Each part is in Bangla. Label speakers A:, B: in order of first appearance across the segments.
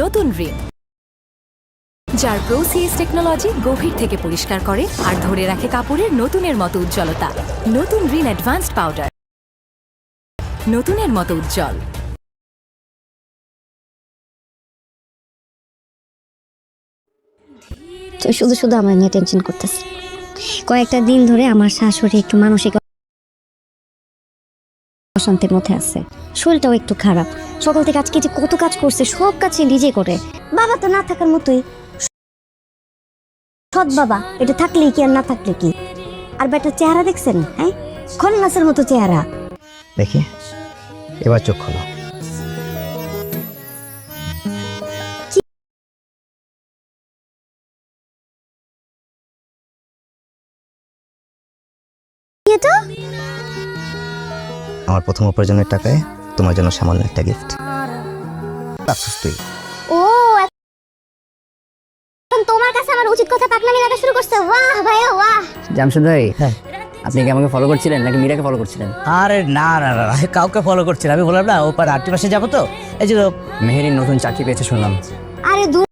A: নতুন রিন যার প্রোসিএস টেকনোলজি গভীর থেকে পরিষ্কার করে আর ধরে রাখে কাপড়ের নতুনের মতো উজ্জ্বলতা। নতুন রিন অ্যাডভান্সড পাউডার নতুনের মতো উজ্জ্বল।
B: তো শুধু শুধু আমার নিয়ে টেনশন করতেছে। কয়েকটা দিন ধরে আমার শাশুড়ি একটু মানসিক অশান্তির মধ্যে আছে। শরীরটাও একটু খারাপ। সকাল থেকে আজকে যে কত কাজ করছে সব কাজ সে নিজে করে। বাবা তো না থাকার মতোই। সৎ বাবা এটা থাকলেই কি আর না থাকলে কি? আর বেটার চেহারা দেখছেন? হ্যাঁ? খন্নাসের মতো চেহারা।
C: দেখি। এবার চোখ খোলো।
B: এটা
C: আমার প্রথম উপার্জনের টাকায় তোমার জন্য সামান্য একটা গিফট আফসোস তুই।
B: ও এখন তোমার কাছে আমার উচিত কথা পাকনামি লাগা শুরু করছে। বাহ ভাইয়া বাহ।
D: জামশেদ ভাই আপনি কি আমাকে ফলো করছিলেন নাকি মীরাকে ফলো করছিলেন?
E: আরে না না না না, কাউকে ফলো করছি না আমি বললাম না ও পার আটটি পাশে যাব তো। এই যে
D: মেহেরির নতুন চাকরি পেয়েছে শুনলাম।
B: আরে দূর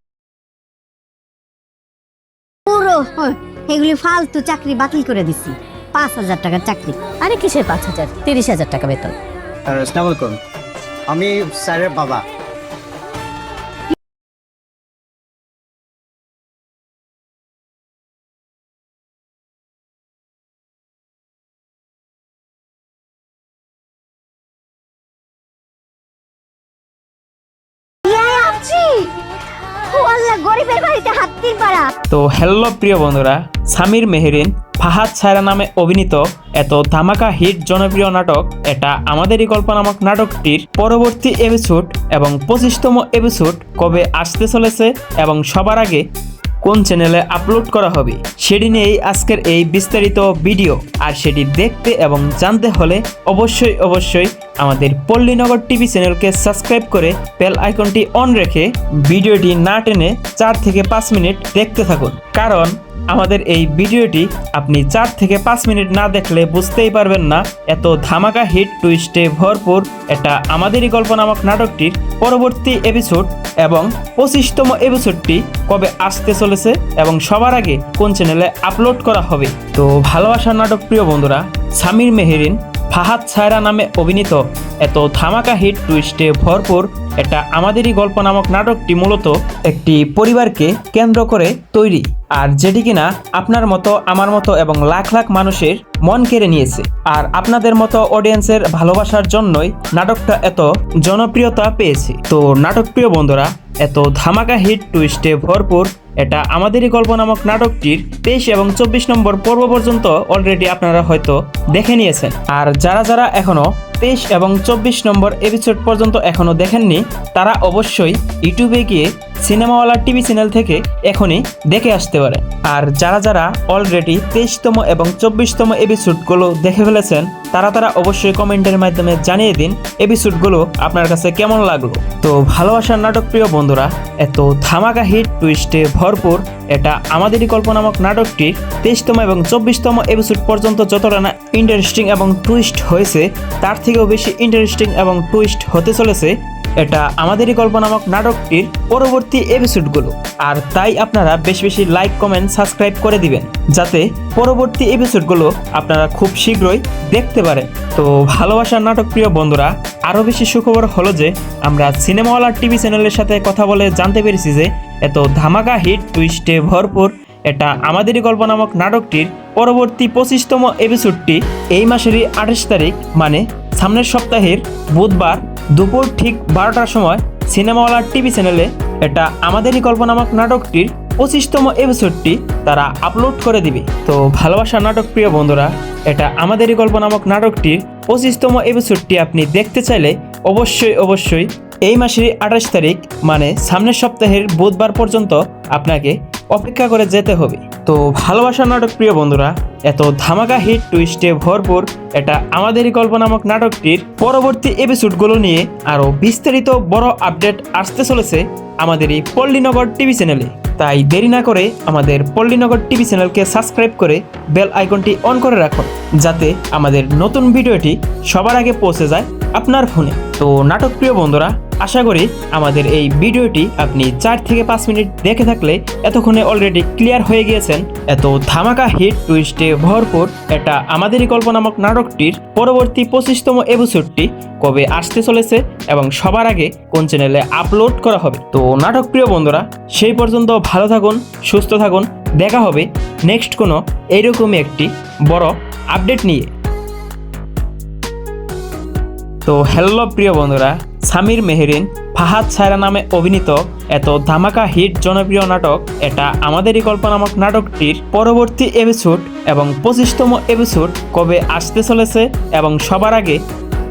B: পুরো এগুলি ফালতু চাকরি বাতিল করে দিছি। পাঁচ হাজার টাকার চাকরি।
F: আরে কিসের পাঁচ হাজার? তিরিশ হাজার টাকা বেতন।
G: আসসালামু আমি স্যারের বাবা।
H: তো হ্যালো প্রিয় বন্ধুরা সামির মেহেরিন ফাহাদ ছায়রা নামে অভিনীত এত ধামাকা হিট জনপ্রিয় নাটক এটা আমাদেরই গল্প নামক নাটকটির পরবর্তী এপিসোড এবং পঁচিশতম এপিসোড কবে আসতে চলেছে এবং সবার আগে কোন চ্যানেলে আপলোড করা হবে সেটি নিয়েই আজকের এই বিস্তারিত ভিডিও। আর সেটি দেখতে এবং জানতে হলে অবশ্যই অবশ্যই আমাদের পল্লীনগর টিভি চ্যানেলকে সাবস্ক্রাইব করে বেল আইকনটি অন রেখে ভিডিওটি না টেনে চার থেকে পাঁচ মিনিট দেখতে থাকুন। কারণ আমাদের এই ভিডিওটি আপনি চার থেকে পাঁচ মিনিট না দেখলে বুঝতেই পারবেন না, এত ধামাকা হিট টুইস্টে ভরপুর এটা আমাদেরই গল্প নামক নাটকটির পরবর্তী এপিসোড এবং পঁচিশতম এপিসোডটি কবে আসতে চলেছে এবং সবার আগে কোন চ্যানেলে আপলোড করা হবে। তো ভালোবাসার নাটক প্রিয় বন্ধুরা, সামির মেহেরিন, ফাহাদ ছায়রা নামে অভিনীত এত ধামাকা হিট টুইস্টে ভরপুর এটা আমাদেরই গল্প নামক নাটকটি মূলত একটি পরিবারকে কেন্দ্র করে তৈরি। আর যেটি কিনা আপনার মতো, আমার মতো এবং লাখ লাখ মানুষের মন কেড়ে নিয়েছে। আর আপনাদের মতো অডিয়েন্সের ভালোবাসার জন্যই নাটকটা এত জনপ্রিয়তা পেয়েছে। তো নাটক প্রিয় বন্ধুরা, এত ধামাকা হিট টুইস্টে ভরপুর এটা আমাদেরই গল্প নামক নাটকটির তেইশ এবং চব্বিশ নম্বর পর্ব পর্যন্ত অলরেডি আপনারা হয়তো দেখে নিয়েছেন। আর যারা যারা এখনও তেইশ এবং চব্বিশ নম্বর এপিসোড পর্যন্ত এখনও দেখেননি তারা অবশ্যই ইউটিউবে গিয়ে সিনেমাওয়ালা টিভি চ্যানেল থেকে এখনই দেখে আসতে পারে। আর যারা যারা অলরেডি তেইশতম এবং চব্বিশতম এপিসোডগুলো দেখে ফেলেছেন, তারা তারা অবশ্যই কমেন্টের মাধ্যমে জানিয়ে দিন এপিসোডগুলো আপনার কাছে কেমন লাগল। তো ভালোবাসার নাটক প্রিয় বন্ধুরা, এত ধামাকা হিট টুইস্টে ভরপুর এটা আমাদেরই গল্প নামক নাটকটির তেইশতম এবং চব্বিশতম এপিসোড পর্যন্ত যতটা না ইন্টারেস্টিং এবং টুইস্ট হয়েছে, তার থেকেও বেশি ইন্টারেস্টিং এবং টুইস্ট হতে চলেছে এটা আমাদেরই গল্প নামক নাটকটির পরবর্তী এপিসোডগুলো আর তাই আপনারা বেশি বেশি লাইক কমেন্ট সাবস্ক্রাইব করে দিবেন, যাতে পরবর্তী এপিসোডগুলো আপনারা খুব শীঘ্রই দেখতে পারেন। তো ভালোবাসার নাটক প্রিয় বন্ধুরা, আরও বেশি সুখবর হলো যে, আমরা সিনেমাওয়ালা টিভি চ্যানেলের সাথে কথা বলে জানতে পেরেছি যে, এত ধামাকা হিট টুইস্টে ভরপুর এটা আমাদেরই গল্প নামক নাটকটির পরবর্তী পঁচিশতম এপিসোডটি এই মাসেরই আঠাশ তারিখ মানে সামনের সপ্তাহের বুধবার দুপুর ঠিক বারোটার সময় সিনেমাওয়ালা টিভি চ্যানেলে এটা আমাদেরই গল্প নামক নাটকটির পঁচিশতম এপিসোডটি তারা আপলোড করে দিবে। তো ভালোবাসা নাটক প্রিয় বন্ধুরা, এটা আমাদেরই গল্প নামক নাটকটির পঁচিশতম এপিসোডটি আপনি দেখতে চাইলে অবশ্যই অবশ্যই এই মাসের আঠাশ তারিখ মানে সামনের সপ্তাহের বুধবার পর্যন্ত আপনাকে অপেক্ষা করে যেতে হবে। তো ভালোবাসার নাটক প্রিয় বন্ধুরা, এত ধামাকা হিট টুইস্টে ভরপুর এটা আমাদেরই গল্প নামক নাটকটির পরবর্তী এপিসোডগুলো নিয়ে আরও বিস্তারিত বড় আপডেট আসতে চলেছে আমাদের এই পল্লীনগর টিভি চ্যানেলে তাই দেরি না করে আমাদের পল্লীনগর টিভি চ্যানেলকে সাবস্ক্রাইব করে বেল আইকনটি অন করে রাখুন, যাতে আমাদের নতুন ভিডিওটি সবার আগে পৌঁছে যায় আপনার ফোনে তো নাটক প্রিয় বন্ধুরা আশা করি আমাদের এই ভিডিওটি আপনি চার থেকে পাঁচ মিনিট দেখে থাকলে এতক্ষণে অলরেডি ক্লিয়ার হয়ে গিয়েছেন। এত ধামাকা হিট টুইস্টে ভরপুর এটা আমাদেরই গল্প নামক নাটকটির পরবর্তী পঁচিশতম এপিসোডটি কবে আসতে চলেছে এবং সবার আগে কোন চ্যানেলে আপলোড করা হবে। তো নাটক প্রিয় বন্ধুরা, সেই পর্যন্ত ভালো থাকুন, সুস্থ থাকুন, দেখা হবে নেক্সট কোনো এইরকমই একটি বড় আপডেট নিয়ে। তো হ্যালো প্রিয় বন্ধুরা সামির মেহেরিন, ফাহাদ ছায়রা নামে অভিনীত এত ধামাকা হিট জনপ্রিয় নাটক এটা আমাদেরই গল্প নামক নাটকটির পরবর্তী এপিসোড এবং পঁচিশতম এপিসোড কবে আসতে চলেছে এবং সবার আগে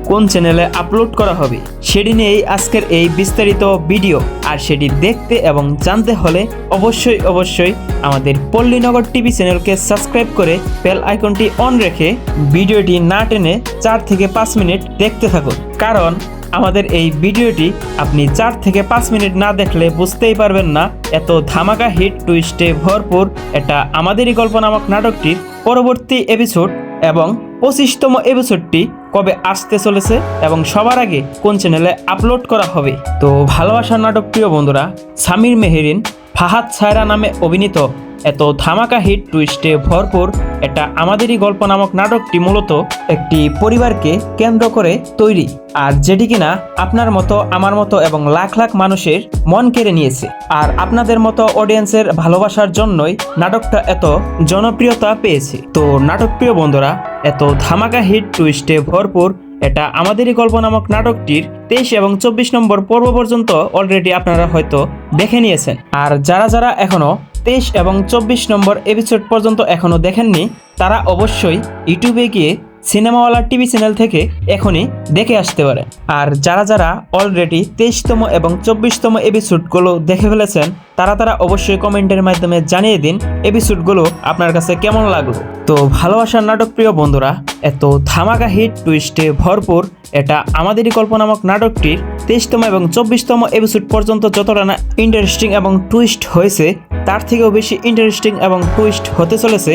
H: কোন চ্যানেলে আপলোড করা হবে সেটি নিয়েই আজকের এই বিস্তারিত ভিডিও। আর সেটি দেখতে এবং জানতে হলে অবশ্যই অবশ্যই আমাদের পল্লীনগর টিভি চ্যানেলকে সাবস্ক্রাইব করে বেল আইকনটি অন রেখে ভিডিওটি না টেনে চার থেকে পাঁচ মিনিট দেখতে থাকুন। কারণ আমাদের এই ভিডিওটি আপনি চার থেকে পাঁচ মিনিট না দেখলে বুঝতেই পারবেন না, এত ধামাকা হিট টুইস্টে ভরপুর এটা আমাদেরই গল্প নামক নাটকটির পরবর্তী এপিসোড এবং পঁচিশতম এপিসোডটি কবে আসতে চলেছে এবং সবার আগে কোন চ্যানেলে আপলোড করা হবে। তো ভালোবাসার নাটক প্রিয় বন্ধুরা, সামির মেহেরিন, ফাহাদ সায়রা নামে অভিনীত এত ধামাকা হিট টুইস্টে ভরপুর এটা আমাদেরই গল্প নামক নাটকটি মূলত একটি পরিবারকে কেন্দ্র করে তৈরি। আর যেটি কিনা আপনার মতো, আমার মতো এবং লাখ লাখ মানুষের মন কেড়ে নিয়েছে। আর আপনাদের মতো অডিয়েন্সের ভালোবাসার জন্যই নাটকটা এত জনপ্রিয়তা পেয়েছে। তো নাটক প্রিয় বন্ধুরা, এত ধামাকা হিট টুইস্টে ভরপুর এটা আমাদেরই গল্প নামক নাটকটির তেইশ এবং চব্বিশ নম্বর পর্ব পর্যন্ত অলরেডি আপনারা হয়তো দেখে নিয়েছেন। আর যারা যারা এখনও তেইশ এবং চব্বিশ নম্বর এপিসোড পর্যন্ত এখনও দেখেননি তারা অবশ্যই ইউটিউবে গিয়ে সিনেমাওয়ালা টিভি চ্যানেল থেকে এখনই দেখে আসতে পারেন আর যারা যারা অলরেডি তেইশতম এবং চব্বিশতম এপিসোডগুলো দেখে ফেলেছেন, তারা তারা অবশ্যই কমেন্টের মাধ্যমে জানিয়ে দিন এপিসোডগুলো আপনার কাছে কেমন লাগল। তো ভালোবাসার নাটক প্রিয় বন্ধুরা, এত ধামাকা হিট টুইস্টে ভরপুর এটা আমাদেরই গল্প নামক নাটকটির তেইশতম এবং চব্বিশতম এপিসোড পর্যন্ত যতটা না ইন্টারেস্টিং এবং টুইস্ট হয়েছে, তার থেকেও বেশি ইন্টারেস্টিং এবং টুইস্ট হতে চলেছে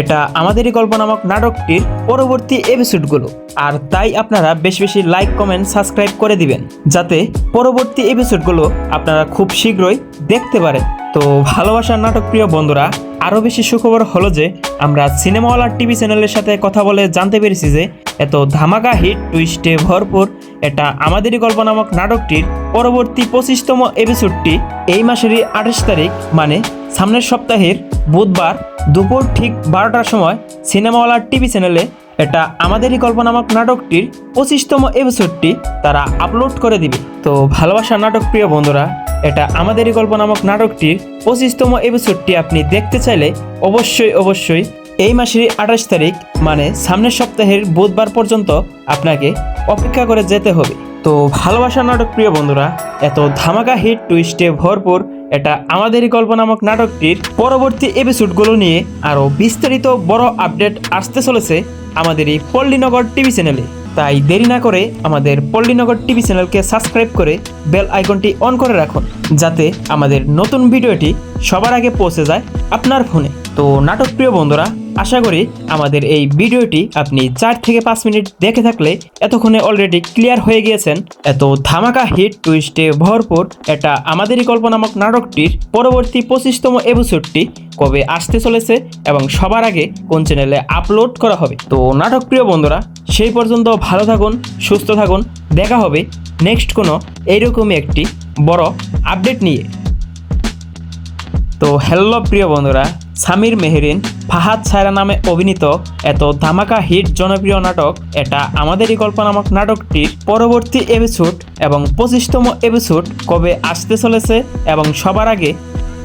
H: এটা আমাদেরই গল্প নামক নাটকটির পরবর্তী এপিসোডগুলো আর তাই আপনারা বেশি বেশি লাইক কমেন্ট সাবস্ক্রাইব করে দিবেন, যাতে পরবর্তী এপিসোডগুলো আপনারা খুব শীঘ্রই দেখতে পারেন। তো ভালোবাসার নাটক প্রিয় বন্ধুরা, আরও বেশি সুখবর হলো যে আমরা সিনেমাওয়ালা টিভি চ্যানেলের সাথে কথা বলে জানতে পেরেছি যে, এত ধামাকা হিট টুইস্টে ভরপুর এটা আমাদেরই গল্প নামক নাটকটির পরবর্তী পঁচিশতম এপিসোডটি এই মাসেরই আঠাশ তারিখ মানে সামনের সপ্তাহের বুধবার দুপুর ঠিক বারোটার সময় সিনেমাওয়ালা টিভি চ্যানেলে এটা আমাদেরই গল্প নামক নাটকটির পঁচিশতম এপিসোডটি তারা আপলোড করে দিবে। তো ভালোবাসার নাটক প্রিয় বন্ধুরা, এটা আমাদেরই গল্প নামক নাটকটির পঁচিশতম এপিসোডটি আপনি দেখতে চাইলে অবশ্যই অবশ্যই এই মাসের আঠাশ তারিখ মানে সামনের সপ্তাহের বুধবার পর্যন্ত আপনাকে অপেক্ষা করে যেতে হবে। তো ভালোবাসার নাটক প্রিয় বন্ধুরা, এত ধামাকা হিট টুইস্টে ভরপুর এটা আমাদেরই গল্প নামক নাটকটির পরবর্তী এপিসোডগুলো নিয়ে আরও বিস্তারিত বড় আপডেট আসতে চলেছে আমাদের এই পল্লীনগর টিভি চ্যানেলে তাই দেরি না করে আমাদের পল্লীনগর টিভি চ্যানেলকে সাবস্ক্রাইব করে বেল আইকনটি অন করে রাখুন, যাতে আমাদের নতুন ভিডিওটি সবার আগে পৌঁছে যায় আপনার ফোনে তো নাটক প্রিয় বন্ধুরা আশা করি আমাদের এই ভিডিওটি আপনি চার থেকে পাঁচ মিনিট দেখে থাকলে এতক্ষণে অলরেডি ক্লিয়ার হয়ে গিয়েছেন। এত ধামাকা হিট টুইস্টে ভরপুর এটা আমাদেরই গল্প নামক নাটকটির পরবর্তী পঁচিশতম এপিসোডটি কবে আসতে চলেছে এবং সবার আগে কোন চ্যানেলে আপলোড করা হবে। তো নাটক প্রিয় বন্ধুরা, সেই পর্যন্ত ভালো থাকুন, সুস্থ থাকুন, দেখা হবে নেক্সট কোনো এইরকমই একটি বড় আপডেট নিয়ে। তো হ্যালো প্রিয় বন্ধুরা সামির মেহেরিন, ফাহাদ ছায়রা নামে অভিনীত এত ধামাকা হিট জনপ্রিয় নাটক, এটা আমাদেরই গল্প নামক নাটকটির পরবর্তী এপিসোড এবং পঁচিশতম এপিসোড কবে আসতে চলেছে এবং সবার আগে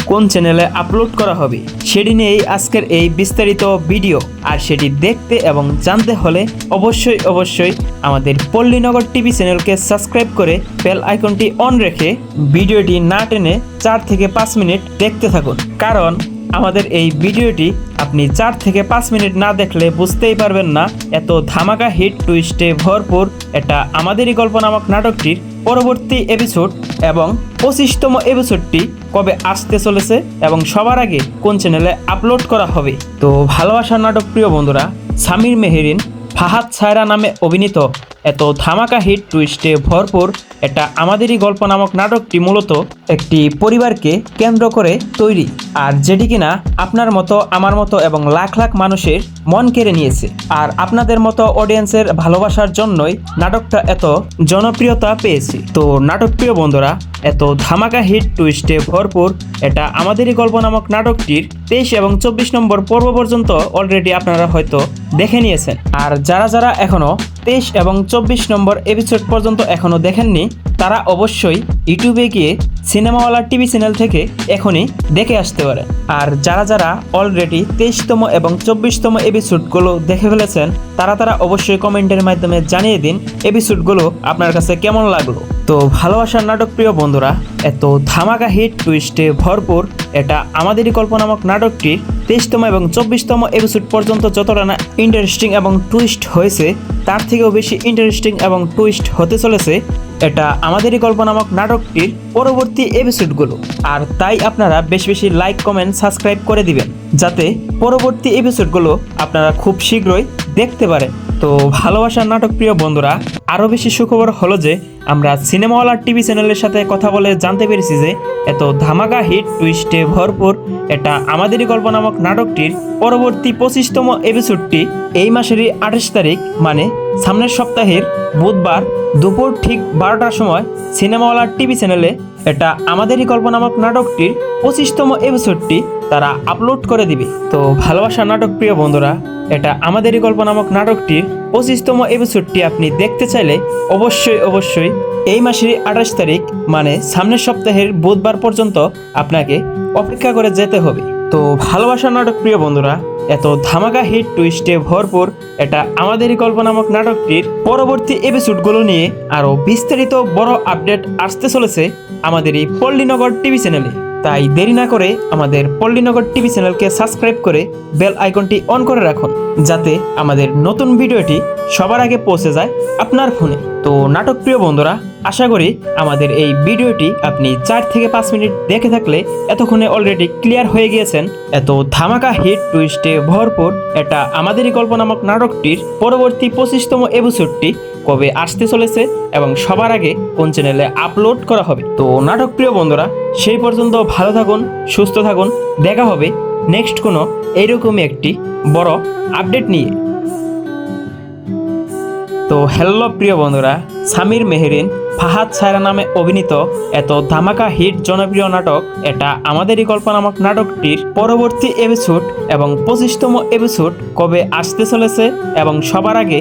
H: কোন চ্যানেলে আপলোড করা হবে সেটি নিয়েই আজকের এই বিস্তারিত ভিডিও। আর সেটি দেখতে এবং জানতে হলে অবশ্যই অবশ্যই আমাদের পল্লীনগর টিভি চ্যানেলকে সাবস্ক্রাইব করে বেল আইকনটি অন রেখে ভিডিওটি না টেনে চার থেকে পাঁচ মিনিট দেখতে থাকুন। কারণ আমাদের এই ভিডিওটি আপনি চার থেকে পাঁচ মিনিট না দেখলে বুঝতেই পারবেন না, এত ধামাকা হিট টুইস্টে ভরপুর এটা আমাদেরই গল্প নামক নাটকটির পরবর্তী এপিসোড এবং পঁচিশতম এপিসোডটি কবে আসতে চলেছে এবং সবার আগে কোন চ্যানেলে আপলোড করা হবে। তো ভালোবাসার নাটক প্রিয় বন্ধুরা, সামির মেহেরিন, ফাহাদ ছায়রা নামে অভিনীত এত ধামাকা হিট টুইস্টে ভরপুর এটা আমাদেরই গল্প নামক নাটকটি মূলত একটি পরিবারকে কেন্দ্র করে তৈরি। আর যেটি কিনা আপনার মতো, আমার মতো এবং লাখ লাখ মানুষের মন কেড়ে নিয়েছে। আর আপনাদের মতো অডিয়েন্সের ভালোবাসার জন্যই নাটকটা এত জনপ্রিয়তা পেয়েছে। তো নাটক প্রিয় বন্ধুরা, এত ধামাকা হিট টুইস্টে ভরপুর এটা আমাদেরই গল্প নামক নাটকটির তেইশ এবং চব্বিশ নম্বর পর্ব পর্যন্ত অলরেডি আপনারা হয়তো দেখে নিয়েছেন। আর যারা যারা এখনও তেইশ এবং চব্বিশ নম্বর এপিসোড পর্যন্ত এখনও দেখেননি তারা অবশ্যই ইউটিউবে গিয়ে সিনেমাওয়ালা টিভি চ্যানেল থেকে এখনই দেখে আসতে পারে। আর যারা যারা অলরেডি তেইশতম এবং চব্বিশতম এপিসোডগুলো দেখে ফেলেছেন, তারা তারা অবশ্যই কমেন্টের মাধ্যমে জানিয়ে দিন এপিসোডগুলো আপনার কাছে কেমন লাগল। তো ভালোবাসার নাটক প্রিয় বন্ধুরা, এত ধামাকা হিট টুইস্টে ভরপুর এটা আমাদেরই কল্পনামক নাটকটি তেইশতম এবং চব্বিশতম এপিসোড পর্যন্ত যতটা না ইন্টারেস্টিং এবং টুইস্ট হয়েছে, তার থেকেও বেশি ইন্টারেস্টিং এবং টুইস্ট হতে চলেছে, এটা আমাদেরই গল্প নামক নাটকটির পরবর্তী এপিসোডগুলো আর তাই আপনারা বেশি বেশি লাইক কমেন্ট সাবস্ক্রাইব করে দিবেন, যাতে পরবর্তী এপিসোডগুলো আপনারা খুব শীঘ্রই দেখতে পারেন। তো ভালোবাসার নাটক প্রিয় বন্ধুরা, আরও বেশি সুখবর হলো যে, আমরা সিনেমাওয়ালা টিভি চ্যানেলের সাথে কথা বলে জানতে পেরেছি যে, এত ধামাকা হিট টুইস্টে ভরপুর এটা আমাদেরই গল্প নামক নাটকটির পরবর্তী পঁচিশতম এপিসোডটি এই মাসেরই আঠাশ তারিখ মানে সামনের সপ্তাহের বুধবার দুপুর ঠিক বারোটার সময় সিনেমাওয়ালা টিভি চ্যানেলে এটা আমাদেরই কল্পনামক নাটকটির পঁচিশতম এপিসোডটি তারা আপলোড করে দিবে। তো ভালোবাসা নাটক প্রিয় বন্ধুরা, এটা আমাদেরই গল্প নামক নাটকটির পঁচিশতম এপিসোডটি আপনি দেখতে চাইলে অবশ্যই অবশ্যই এই মাসের আঠাশ তারিখ মানে সামনের সপ্তাহের বুধবার পর্যন্ত আপনাকে অপেক্ষা করে যেতে হবে। তো ভালোবাসা নাটক প্রিয় বন্ধুরা, এত ধামাকা হিট টুইস্টে ভরপুর এটা আমাদেরই গল্প নামক নাটকটির পরবর্তী এপিসোডগুলো নিয়ে আরও বিস্তারিত বড় আপডেট আসতে চলেছে আমাদের এই পল্লীনগর টিভি চ্যানেলে তাই দেরি না করে আমাদের পল্লীনগর টিভি চ্যানেলকে সাবস্ক্রাইব করে বেল আইকনটি অন করে রাখুন, যাতে আমাদের নতুন ভিডিওটি সবার আগে পৌঁছে যায় আপনার ফোনে তো নাটক প্রিয় বন্ধুরা, আশা করি আমাদের এই ভিডিওটি আপনি চার থেকে পাঁচ মিনিট দেখে থাকলে এতক্ষণে অলরেডি ক্লিয়ার হয়ে গিয়েছেন। এত ধামাকা হিট টুইস্টে ভরপুর এটা আমাদেরই গল্প নামক নাটকটির পরবর্তী পঁচিশতম এপিসোডটি কবে আসতে চলেছে এবং সবার আগে কোন চ্যানেলে আপলোড করা হবে। তো নাটক প্রিয় বন্ধুরা, সেই পর্যন্ত ভালো থাকুন, সুস্থ থাকুন, দেখা হবে নেক্সট কোনো এইরকমই একটি বড় আপডেট নিয়ে। তো হ্যালো প্রিয় বন্ধুরা, সামির মেহেরিন, ফাহাদ ছায়রা নামে অভিনীত এত ধামাকা হিট জনপ্রিয় নাটক এটা আমাদেরই গল্প নামক নাটকটির পরবর্তী এপিসোড এবং পঁচিশতম এপিসোড কবে আসতে চলেছে এবং সবার আগে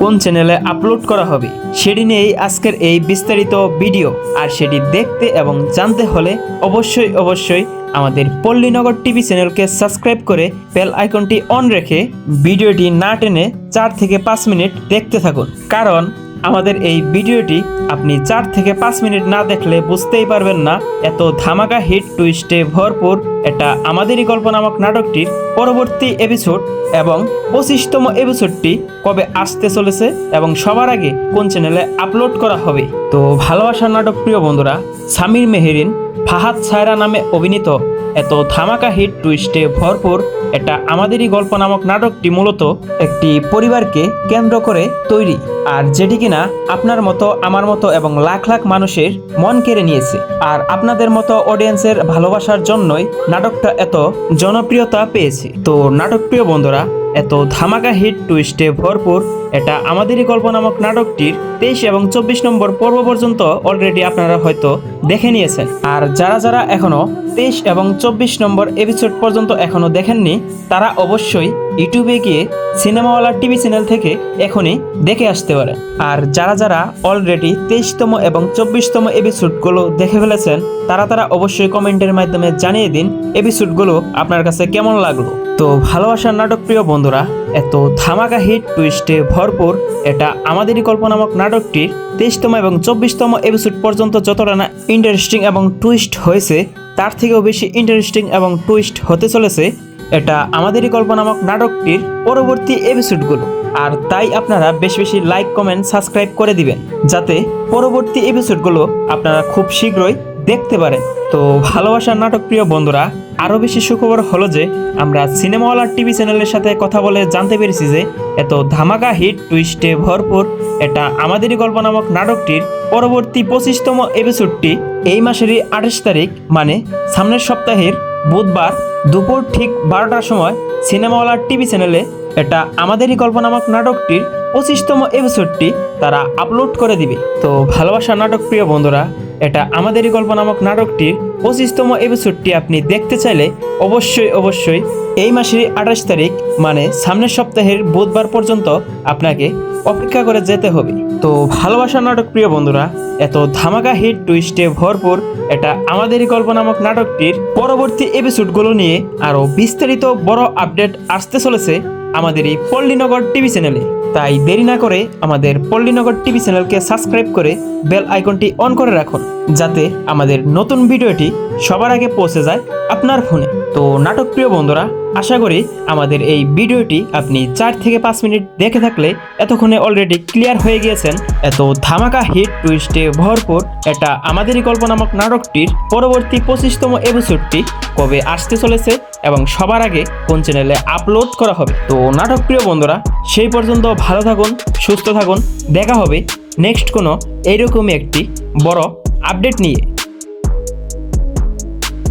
H: কোন চ্যানেলে আপলোড করা হবে, সেটি নিয়েই আজকের এই বিস্তারিত ভিডিও আর সেটি দেখতে এবং জানতে হলে অবশ্যই অবশ্যই আমাদের পল্লীনগর টিভি চ্যানেলকে সাবস্ক্রাইব করে বেল আইকনটি অন রেখে ভিডিওটি না টেনে চার থেকে পাঁচ মিনিট দেখতে থাকুন। কারণ আমাদের এই ভিডিওটি আপনি চার থেকে পাঁচ মিনিট না দেখলে বুঝতেই পারবেন না এত ধামাকা হিট টুইস্টে ভরপুর এটা আমাদেরই গল্প নামক নাটকটির পরবর্তী এপিসোড এবং পঁচিশতম এপিসোডটি কবে আসতে চলেছে এবং সবার আগে কোন চ্যানেলে আপলোড করা হবে। তো ভালোবাসার নাটক প্রিয় বন্ধুরা, সামির মেহেরিন ফাহাদ সায়রা নামে অভিনীত এত ধামাকা হিট টুইস্টে ভরপুর এটা আমাদেরই গল্প নামক নাটকটি মূলত একটি পরিবারকে কেন্দ্র করে তৈরি। আর যেটি কিনা আপনার মতো, আমার মতো এবং লাখ লাখ মানুষের মন কেড়ে নিয়েছে। আর আপনাদের মতো অডিয়েন্সের ভালোবাসার জন্যই নাটকটা এত জনপ্রিয়তা পেয়েছে। তো নাটকপ্রিয় বন্ধুরা এত ধামাকা হিট টুইস্টে ভরপুর। এটা আমাদেরই গল্প নামক নাটকটির তেইশ এবং চব্বিশ নম্বর পর্ব পর্যন্ত অলরেডি আপনারা হয়তো দেখে নিয়েছেন। আর যারা যারা এখনও তেইশ এবং চব্বিশ নম্বর এপিসোড পর্যন্ত এখনও দেখেননি, তারা অবশ্যই ইউটিউবে গিয়ে সিনেমাওয়ালা টিভি চ্যানেল থেকে এখনই দেখে আসতে পারে আর যারা যারা অলরেডি তেইশতম এবং চব্বিশতম এপিসোডগুলো দেখে ফেলেছেন, তারা তারা অবশ্যই কমেন্টের মাধ্যমে জানিয়ে দিন এপিসোডগুলো আপনার কাছে কেমন লাগল। তো ভালোবাসার নাটক প্রিয় বন্ধুরা, এত ধামাকা হিট টুইস্টে ভরপুর এটা আমাদেরই গল্প নামক নাটকটির তেইশতম এবং চব্বিশতম এপিসোড পর্যন্ত যতটা না ইন্টারেস্টিং এবং টুইস্ট হয়েছে, তার থেকেও বেশি ইন্টারেস্টিং এবং টুইস্ট হতে চলেছে এটা আমাদেরই গল্প নামক নাটকটির পরবর্তী এপিসোডগুলো আর তাই আপনারা বেশি বেশি লাইক কমেন্ট সাবস্ক্রাইব করে দিবেন, যাতে পরবর্তী এপিসোডগুলো আপনারা খুব শীঘ্রই দেখতে পারেন। তো ভালোবাসার নাটক প্রিয় বন্ধুরা, আরও বেশি সুখবর হলো যে, আমরা সিনেমাওয়ালা টিভি চ্যানেলের সাথে কথা বলে জানতে পেরেছি যে, এত ধামাকা হিট টুইস্টে ভরপুর এটা আমাদেরই গল্প নামক নাটকটির পরবর্তী পঁচিশতম এপিসোডটি এই মাসেরই আঠাশ তারিখ মানে সামনের সপ্তাহের বুধবার দুপুর ঠিক বারোটার সময় সিনেমাওয়ালার টিভি চ্যানেলে এটা আমাদেরই গল্প নামক নাটকটির পঁচিশতম এপিসোডটি তারা আপলোড করে দিবে। তো ভালোবাসা নাটক প্রিয় বন্ধুরা, এটা আমাদেরই গল্প নামক নাটকটির পঁচিশতম এপিসোডটি আপনি দেখতে চাইলে অবশ্যই অবশ্যই এই মাসের আঠাশ তারিখ মানে সামনের সপ্তাহের বুধবার পর্যন্ত আপনাকে অপেক্ষা করে যেতে হবে। তো ভালোবাসা নাটক, প্রিয় বন্ধুরা, এত ধামাকা হিট টুইস্টে ভরপুর এটা আমাদের গল্প নামক নাটকটির পরবর্তী এপিসোডগুলো নিয়ে আরও বিস্তারিত বড় আপডেট আসতে চলেছে আমাদের এই পল্লীনগর টিভি চ্যানেলে তাই দেরি না করে আমাদের পল্লীনগর টিভি চ্যানেলকে সাবস্ক্রাইব করে বেল আইকনটি অন করে রাখুন, যাতে আমাদের নতুন ভিডিওটি সবার আগে পৌঁছে যায় আপনার ফোনে। তো নাটক প্রিয় বন্ধুরা, আশা করি আমাদের এই ভিডিওটি আপনি চার থেকে পাঁচ মিনিট দেখে থাকলে এতক্ষণে অলরেডি ক্লিয়ার হয়ে গিয়েছেন। এত ধামাকা হিট টুইস্টে ভরপুর এটা আমাদেরই গল্প নামক নাটকটির পরবর্তী পঁচিশতম এপিসোডটি কবে আসতে চলেছে এবং সবার আগে কোন চ্যানেলে আপলোড করা হবে। তো নাটক প্রিয় বন্ধুরা, সেই পর্যন্ত ভালো থাকুন, সুস্থ থাকুন, দেখা হবে নেক্সট কোনো এইরকমই একটি বড় আপডেট নিয়ে।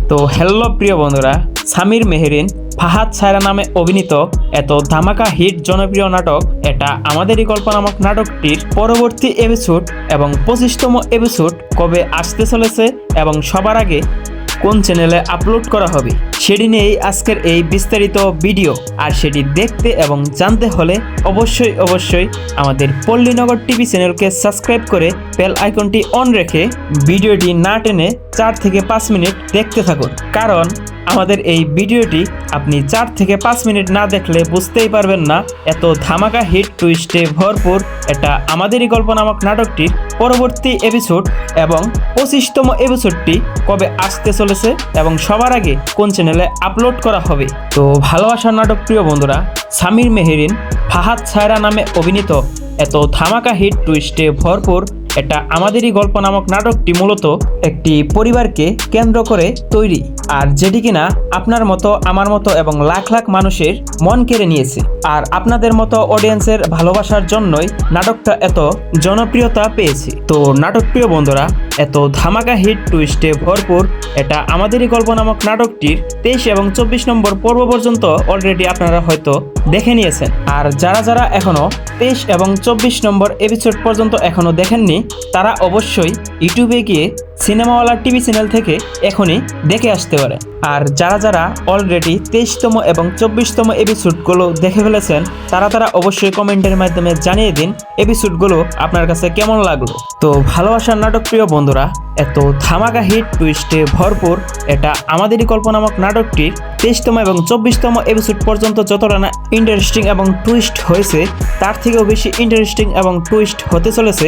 H: তো হ্যালো প্রিয় বন্ধুরা, সামির মেহরিন, ফাহাদ সায়রা নামে অভিনীত এত ধামাকা হিট জনপ্রিয় নাটক এটা আমাদেরই গল্প নামক নাটকটির পরবর্তী এপিসোড এবং পঁচিশতম এপিসোড কবে আসতে চলেছে এবং সবার আগে কোন চ্যানেলে আপলোড করা হবে সেটি নিয়েই আজকের এই বিস্তারিত ভিডিও। আর সেটি দেখতে এবং জানতে হলে অবশ্যই অবশ্যই আমাদের পল্লীনগর টিভি চ্যানেলকে সাবস্ক্রাইব করে বেল আইকনটি অন রেখে ভিডিওটি না টেনে চার থেকে পাঁচ মিনিট দেখতে থাকুন। কারণ আমাদের এই ভিডিওটি আপনি চার থেকে পাঁচ মিনিট না দেখলে বুঝতেই পারবেন না। এত ধামাকা হিট টুইস্টে ভরপুর এটা আমাদেরই গল্প নামক নাটকটির পরবর্তী এপিসোড এবং পঁচিশতম এপিসোডটি কবে আসতে চলেছে এবং সবার আগে কোন চ্যানেলে আপলোড করা হবে? তো ভালোবাসার নাটক প্রিয় বন্ধুরা, সামির মেহেরিন, ফাহাদ সায়রা নামে অভিনীত এত ধামাকা হিট টুইস্টে ভরপুর এটা আমাদেরই গল্প নামক নাটকটি মূলত একটি পরিবারকে কেন্দ্র করে তৈরি। আর যেটি কিনা আপনার মতো, আমার মতো এবং লাখ লাখ মানুষের মন কেড়ে নিয়েছে। আর আপনাদের মতো অডিয়েন্সের ভালোবাসার জন্যই নাটকটা এত জনপ্রিয়তা পেয়েছে। তো নাটক প্রিয় বন্ধুরা, এত ধামাকা হিট টুইস্টে ভরপুর এটা আমাদেরই গল্প নামক নাটকটির তেইশ এবং চব্বিশ নম্বর পর্ব পর্যন্ত অলরেডি আপনারা হয়তো দেখে নিয়েছেন। আর যারা যারা এখনও তেইশ এবং চব্বিশ নম্বর এপিসোড পর্যন্ত এখনও দেখেননি তারা অবশ্যই ইউটিউবে গিয়ে সিনেমাওয়ালা টিভি চ্যানেল থেকে এখনই দেখে আসতে পারে। আর যারা যারা অলরেডি তেইশতম এবং চব্বিশতম এপিসোডগুলো দেখে ফেলেছেন, তারা তারা অবশ্যই কমেন্টের মাধ্যমে জানিয়ে দিন এপিসোডগুলো আপনার কাছে কেমন লাগল। তো ভালোবাসার নাটক প্রিয় বন্ধুরা, এত ধামাকা হিট টুইস্টে ভরপুর এটা আমাদেরই কল্পনামক নাটকটির তেইশতম এবং চব্বিশতম এপিসোড পর্যন্ত যতটা না ইন্টারেস্টিং এবং টুইস্ট হয়েছে, তার থেকেও বেশি ইন্টারেস্টিং এবং টুইস্ট হতে চলেছে,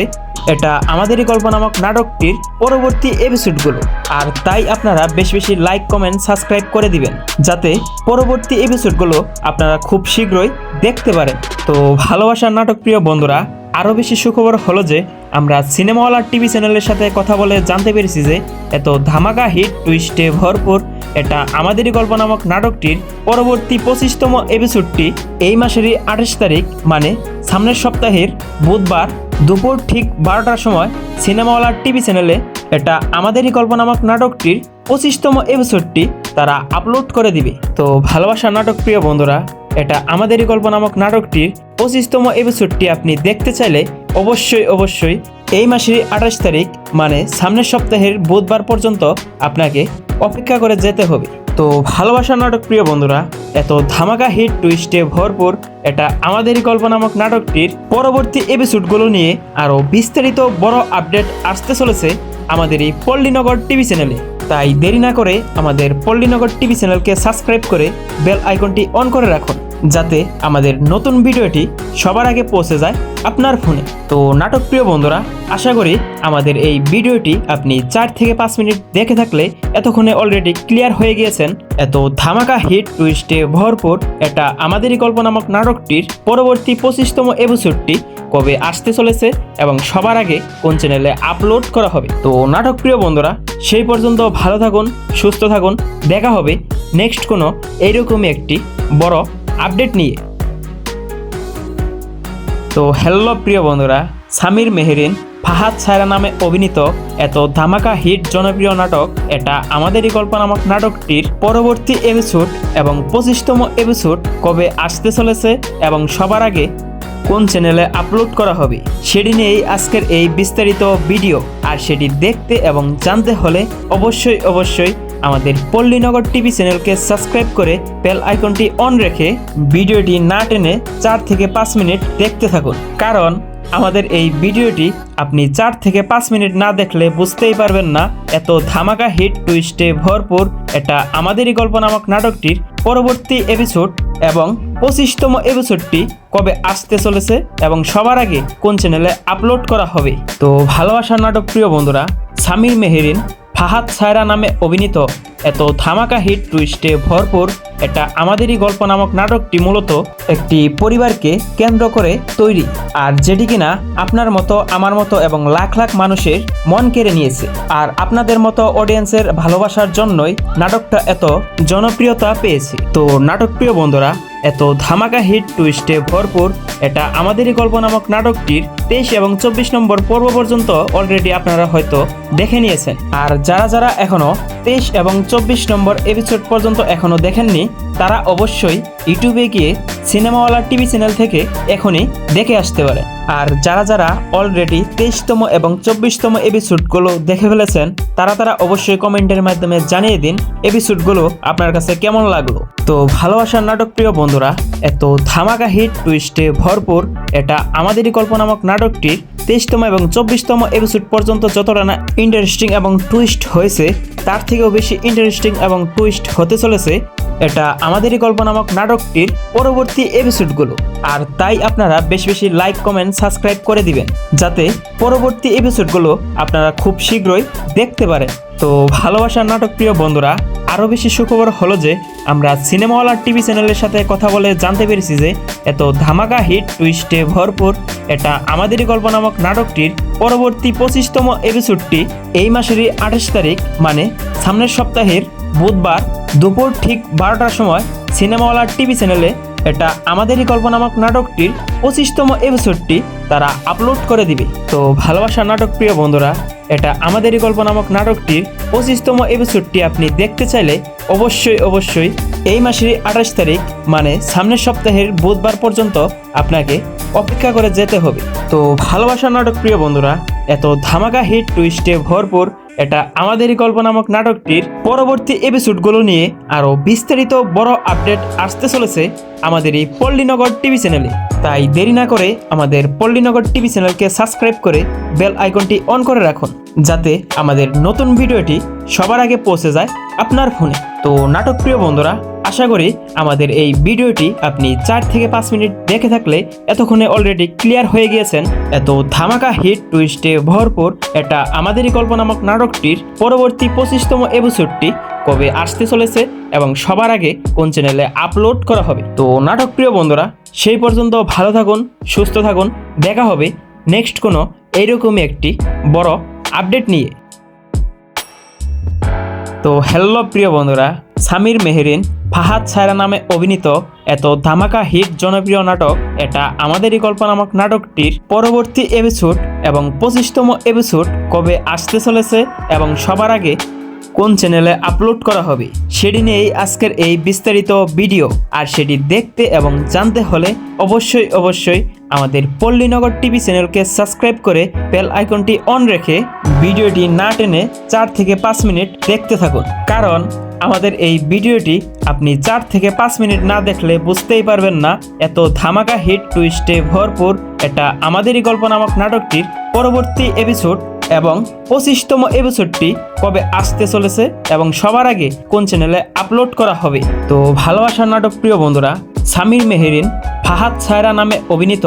H: এটা আমাদেরই কল্পনামক নাটকটির পরবর্তী এপিসোডগুলো আর তাই আপনারা বেশি বেশি লাইক কমেন্ট সাবস্ক্রাইব করে দিবেন, যাতে পরবর্তী এপিসোডগুলো আপনারা খুব শীঘ্রই দেখতে পারেন। তো ভালোবাসার নাটক প্রিয় বন্ধুরা, আরও বেশি সুখবর হলো যে, আমরা সিনেমাওয়ালা টিভি চ্যানেলের সাথে কথা বলে জানতে পেরেছি যে, এত ধামাকা হিট টুইস্টে ভরপুর এটা আমাদেরই গল্প নামক নাটকটির পরবর্তী পঁচিশতম এপিসোডটি এই মাসেরই আঠাশ তারিখ মানে সামনের সপ্তাহের বুধবার দুপুর ঠিক বারোটার সময় সিনেমাওয়ালা টিভি চ্যানেলে এটা আমাদেরই গল্প নামক নাটকটির পঁচিশতম এপিসোডটি তারা আপলোড করে দিবে। তো ভালোবাসা নাটক প্রিয় বন্ধুরা, এটা আমাদেরই গল্প নামক নাটকটির পঁচিশতম এপিসোডটি আপনি দেখতে চাইলে অবশ্যই অবশ্যই এই মাসের আঠাশ তারিখ মানে সামনের সপ্তাহের বুধবার পর্যন্ত আপনাকে অপেক্ষা করে যেতে হবে। তো ভালোবাসা নাটক প্রিয় বন্ধুরা, এত ধামাকা হিট টুইস্টে ভরপুর এটা আমাদেরই গল্প নামক নাটকটির পরবর্তী এপিসোডগুলো নিয়ে আরও বিস্তারিত বড় আপডেট আসতে চলেছে আমাদের এই পল্লীনগর টিভি চ্যানেলে তাই দেরি না করে আমাদের পল্লীনগর টিভি চ্যানেলকে সাবস্ক্রাইব করে বেল আইকনটি অন করে রাখুন। যাতে আমাদের নতুন ভিডিওটি সবার আগে পৌঁছে যায় আপনার ফোনে। তো নাটক প্রিয় বন্ধুরা, আশা করি আমাদের এই ভিডিওটি আপনি চার থেকে পাঁচ মিনিট দেখে থাকলে এতক্ষণে অলরেডি ক্লিয়ার হয়ে গিয়েছেন। এত ধামাকা হিট টুইস্টে ভরপুর এটা আমাদেরই গল্প নামক নাটকটির পরবর্তী পঁচিশতম এপিসোডটি কবে আসতে চলেছে এবং সবার আগে কোন চ্যানেলে আপলোড করা হবে। তো নাটক প্রিয় বন্ধুরা, সেই পর্যন্ত ভালো থাকুন, সুস্থ থাকুন, দেখা হবে নেক্সট কোনো এইরকমই একটি বড় আপডেট নিয়ে। তো হ্যালো প্রিয় বন্ধুরা, সামির মেহেরিন, ফাহাদ ছায়রা নামে অভিনীত এত ধামাকা হিট জনপ্রিয় নাটক, এটা আমাদেরই গল্প নামক নাটকটির পরবর্তী এপিসোড এবং পঁচিশতম এপিসোড কবে আসতে চলেছে এবং সবার আগে কোন চ্যানেলে আপলোড করা হবে, সেটি নিয়েই আজকের এই বিস্তারিত ভিডিও আর সেটি দেখতে এবং জানতে হলে অবশ্যই অবশ্যই আমাদের পল্লীনগর টিভি চ্যানেলকে সাবস্ক্রাইব করে বেল আইকনটি অন রেখে ভিডিওটি না টেনে চার থেকে পাঁচ মিনিট দেখতে থাকুন। কারণ আমাদের এই ভিডিওটি আপনি চার থেকে পাঁচ মিনিট না দেখলে বুঝতেই পারবেন না এত ধামাকা হিট টুইস্টে ভরপুর এটা আমাদেরই গল্প নামক নাটকটির পরবর্তী এপিসোড এবং পঁচিশতম এপিসোডটি কবে আসতে চলেছে এবং সবার আগে কোন চ্যানেলে আপলোড করা হবে। তো ভালোবাসার নাটক প্রিয় বন্ধুরা, সামির মেহেরিন ফাহাদ সায়রা নামে অভিনীত এত ধামাকা হিট টুইস্টে ভরপুর এটা আমাদেরই গল্প নামক নাটকটি মূলত একটি পরিবারকে কেন্দ্র করে তৈরি। আর যেটি কিনা আপনার মতো, আমার মতো এবং লাখ লাখ মানুষের মন কেড়ে নিয়েছে। আর আপনাদের মতো অডিয়েন্সের ভালোবাসার জন্যই নাটকটা এত জনপ্রিয়তা পেয়েছে। তো নাটক প্রিয় বন্ধুরা, এত ধামাকা হিট টুইস্টে ভরপুর এটা আমাদেরই গল্প নামক নাটকটির তেইশ এবং চব্বিশ নম্বর পর্ব পর্যন্ত অলরেডি আপনারা হয়তো দেখে নিয়েছেন। আর যারা যারা এখনও তেইশ এবং চব্বিশ নম্বর এপিসোড পর্যন্ত এখনও দেখেননি। তারা অবশ্যই ইউটিউবে গিয়ে সিনেমাওয়ালা টিভি চ্যানেল থেকে এখনই দেখে আসতে পারে। আর যারা যারা অলরেডি তেইশতম এবং চব্বিশতম এপিসোডগুলো দেখে ফেলেছেন, তারা তারা অবশ্যই কমেন্টের মাধ্যমে জানিয়ে দিন এপিসোডগুলো আপনার কাছে কেমন লাগল। তো ভালোবাসার নাটক প্রিয় বন্ধুরা, এত ধামাকা হিট টুইস্টে ভরপুর এটা আমাদেরই গল্প নামক নাটকটির তেইশতম এবং চব্বিশতম এপিসোড পর্যন্ত যতটা না ইন্টারেস্টিং এবং টুইস্ট হয়েছে, তার থেকেও বেশি ইন্টারেস্টিং এবং টুইস্ট হতে চলেছে এটা আমাদেরই গল্প নামক নাটকটির পরবর্তী এপিসোডগুলো আর তাই আপনারা বেশ বেশি লাইক কমেন্ট সাবস্ক্রাইব করে দিবেন, যাতে পরবর্তী এপিসোডগুলো আপনারা খুব শীঘ্রই দেখতে পারেন। তো ভালোবাসার নাটক প্রিয় বন্ধুরা, আরও বেশি সুখবর হলো যে, আমরা সিনেমাওয়ালা টিভি চ্যানেলের সাথে কথা বলে জানতে পেরেছি যে, এত ধামাকা হিট টুইস্টে ভরপুর এটা আমাদেরই গল্প নামক নাটকটির পরবর্তী পঁচিশতম এপিসোডটি এই মাসেরই আঠাশ তারিখ মানে সামনের সপ্তাহের বুধবার দুপুর ঠিক বারোটার সময় সিনেমাওয়ালা টিভি চ্যানেলে এটা আমাদেরই গল্প নামক নাটকটির পঁচিশতম এপিসোডটি তারা আপলোড করে দিবে। তো ভালোবাসা নাটক প্রিয় বন্ধুরা, এটা আমাদেরই গল্প নামক নাটকটির পঁচিশতম এপিসোডটি আপনি দেখতে চাইলে অবশ্যই অবশ্যই এই মাসের আঠাশ তারিখ মানে সামনের সপ্তাহের বুধবার পর্যন্ত আপনাকে অপেক্ষা করে যেতে হবে। তো ভালোবাসা নাটক প্রিয় বন্ধুরা, এত ধামাকা হিট টুইস্টে ভরপুর এটা আমাদেরই গল্প নামক নাটকটির পরবর্তী এপিসোডগুলো নিয়ে আরও বিস্তারিত বড় আপডেট আসতে চলেছে আমাদের এই পল্লীনগর টিভি চ্যানেলে তাই দেরি না করে আমাদের পল্লীনগর টিভি চ্যানেলকে সাবস্ক্রাইব করে বেল আইকনটি অন করে রাখুন, যাতে আমাদের নতুন ভিডিওটি সবার আগে পৌঁছে যায় আপনার ফোনে তো নাটক প্রিয় বন্ধুরা আশা করি আমাদের এই ভিডিওটি আপনি চার থেকে পাঁচ মিনিট দেখে থাকলে এতক্ষণে অলরেডি ক্লিয়ার হয়ে গিয়েছেন। এত ধামাকা হিট টুইস্টে ভরপুর এটা আমাদেরই গল্প নামক নাটকটির পরবর্তী পঁচিশতম এপিসোডটি কবে আসতে চলেছে এবং সবার আগে কোন চ্যানেলে আপলোড করা হবে। তো নাটক প্রিয় বন্ধুরা, সেই পর্যন্ত ভালো থাকুন, সুস্থ থাকুন, দেখা হবে নেক্সট কোনো এইরকমই একটি বড় আপডেট নিয়ে। তো হ্যালো প্রিয় বন্ধুরা, সামির মেহেরিন ফাহাদ ছায়রা নামে অভিনীত এত ধামাকা হিট জনপ্রিয় নাটক এটা আমাদেরই গল্প নামক নাটকটির পরবর্তী এপিসোড এবং পঁচিশতম এপিসোড কবে আসতে চলেছে এবং সবার আগে কোন চ্যানেলে আপলোড করা হবে সেটি নিয়েই আজকের এই বিস্তারিত ভিডিও। আর সেটি দেখতে এবং জানতে হলে অবশ্যই অবশ্যই আমাদের পল্লীনগর টিভি চ্যানেলকে সাবস্ক্রাইব করে বেল আইকনটি অন রেখে ভিডিওটি না টেনে চার থেকে পাঁচ মিনিট দেখতে থাকুন। কারণ আমাদের এই ভিডিওটি আপনি চার থেকে পাঁচ মিনিট না দেখলে বুঝতেই পারবেন না, এত ধামাকা হিট টুইস্টে ভরপুর এটা আমাদেরই গল্প নামক নাটকটির পরবর্তী এপিসোড এবং পঁচিশতম এপিসোডটি কবে আসতে চলেছে এবং সবার আগে কোন চ্যানেলে আপলোড করা হবে। তো ভালোবাসার নাটক প্রিয় বন্ধুরা, সামির মেহেরিন, ফাহাদ সায়রা নামে অভিনীত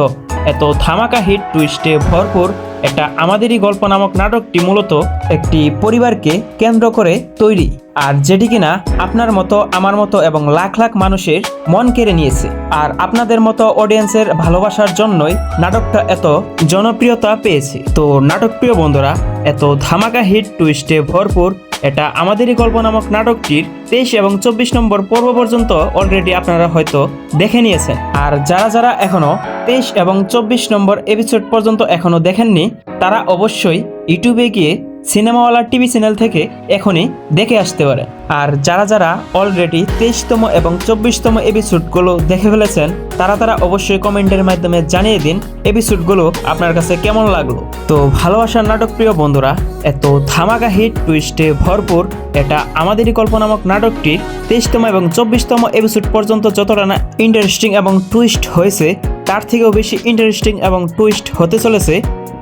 H: এত ধামাকা হিট টুইস্টে ভরপুর এটা আমাদেরই গল্প নামক নাটকটি মূলত একটি পরিবারকে কেন্দ্র করে তৈরি। আর যেটি কিনা আপনার মতো, আমার মতো এবং লাখ লাখ মানুষের মন কেড়ে নিয়েছে। আর আপনাদের মতো অডিয়েন্সের ভালোবাসার জন্যই নাটকটা এত জনপ্রিয়তা পেয়েছে। তো নাটকপ্রিয় বন্ধুরা, এত ধামাকা হিট টুইস্টে ভরপুর এটা আমাদেরই গল্প নামক নাটকটির তেইশ এবং চব্বিশ নম্বর পর্ব পর্যন্ত অলরেডি আপনারা হয়তো দেখে নিয়েছেন। আর যারা যারা এখনও তেইশ এবং চব্বিশ নম্বর এপিসোড পর্যন্ত এখনও দেখেননি, তারা অবশ্যই ইউটিউবে গিয়ে সিনেমাওয়ালা টিভি চ্যানেল থেকে এখনই দেখে আসতে পারেন। আর যারা যারা অলরেডি তেইশতম এবং চব্বিশতম এপিসোডগুলো দেখে ফেলেছেন, তারা তারা অবশ্যই কমেন্টের মাধ্যমে জানিয়ে দিন এপিসোডগুলো আপনার কাছে কেমন লাগল। তো ভালোবাসার নাটক প্রিয় বন্ধুরা, এত ধামাকা হিট টুইস্টে ভরপুর এটা আমাদেরই গল্প নামক নাটকটির তেইশতম এবং চব্বিশতম এপিসোড পর্যন্ত যতটা না ইন্টারেস্টিং এবং টুইস্ট হয়েছে, তার থেকেও বেশি ইন্টারেস্টিং এবং টুইস্ট হতে চলেছে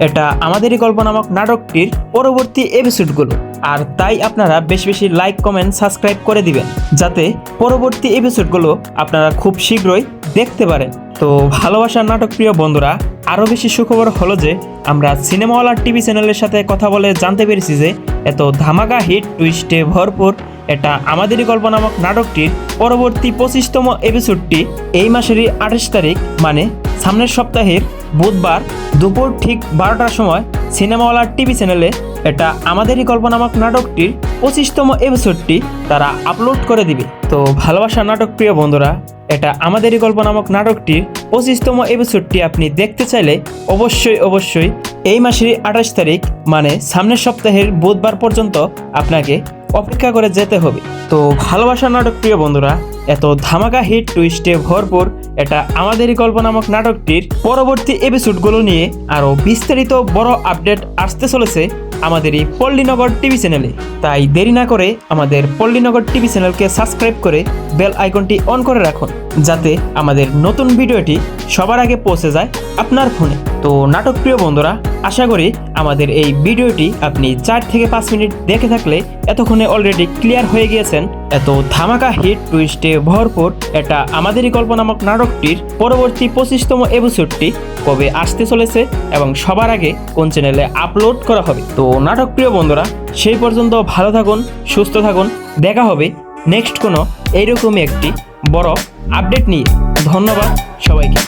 H: এটা আমাদেরই গল্প নামক নাটকটির পরবর্তী এপিসোডগুলো আর তাই আপনারা বেশি বেশি লাইক কমেন্ট সাবস্ক্রাইব করে দিবেন, যাতে পরবর্তী এপিসোডগুলো আপনারা খুব শীঘ্রই দেখতে পারেন। তো ভালোবাসার নাটক প্রিয় বন্ধুরা, আরও বেশি সুখবর হলো যে আমরা সিনেমাওয়ালা টিভি চ্যানেলের সাথে কথা বলে জানতে পেরেছি যে, এত ধামাকা হিট টুইস্টে ভরপুর এটা আমাদেরই গল্প নামক নাটকটির পরবর্তী পঁচিশতম এপিসোডটি এই মাসেরই আঠাশ তারিখ মানে সামনের সপ্তাহের বুধবার দুপুর ঠিক বারোটার সময় সিনেমাওয়ালা টিভি চ্যানেলে এটা আমাদেরই গল্প নামক নাটকটির পঁচিশতম এপিসোডটি তারা আপলোড করে দিবে। তো ভালোবাসা নাটক প্রিয় বন্ধুরা, এটা আমাদেরই গল্প নামক নাটকটির পঁচিশতম এপিসোডটি আপনি দেখতে চাইলে অবশ্যই অবশ্যই এই মাসের আঠাশ তারিখ মানে সামনের সপ্তাহের বুধবার পর্যন্ত আপনাকে অপেক্ষা করে যেতে হবে। তো ভালোবাসা নাটক, প্রিয় বন্ধুরা, এত ধামাকা হিট টুইস্টে ভরপুর এটা আমাদেরই গল্প নামক নাটকটির পরবর্তী এপিসোডগুলো নিয়ে আরও বিস্তারিত বড় আপডেট আসতে চলেছে আমাদের এই পল্লীনগর টিভি চ্যানেলে তাই দেরি না করে আমাদের পল্লীনগর টিভি চ্যানেলকে সাবস্ক্রাইব করে বেল আইকনটি অন করে রাখুন, যাতে আমাদের নতুন ভিডিওটি সবার আগে পৌঁছে যায় আপনার ফোনে। তো নাটক, প্রিয় বন্ধুরা, আশা করি আমাদের এই ভিডিওটি আপনি চার থেকে পাঁচ মিনিট দেখে থাকলে এতক্ষণে অলরেডি ক্লিয়ার হয়ে গিয়েছেন এত ধামাকা হিট টুইস্টে ভরপুর এটা আমাদেরই গল্প নামক নাটকটির পরবর্তী পঁচিশতম এপিসোডটি কবে আসতে চলেছে এবং সবার আগে কোন চ্যানেলে আপলোড করা হবে। তো নাটক প্রিয় বন্ধুরা, সেই পর্যন্ত ভালো থাকুন, সুস্থ থাকুন। দেখা হবে নেক্সট কোনো এইরকমই একটি বড় আপডেট নিয়ে। ধন্যবাদ সবাইকে।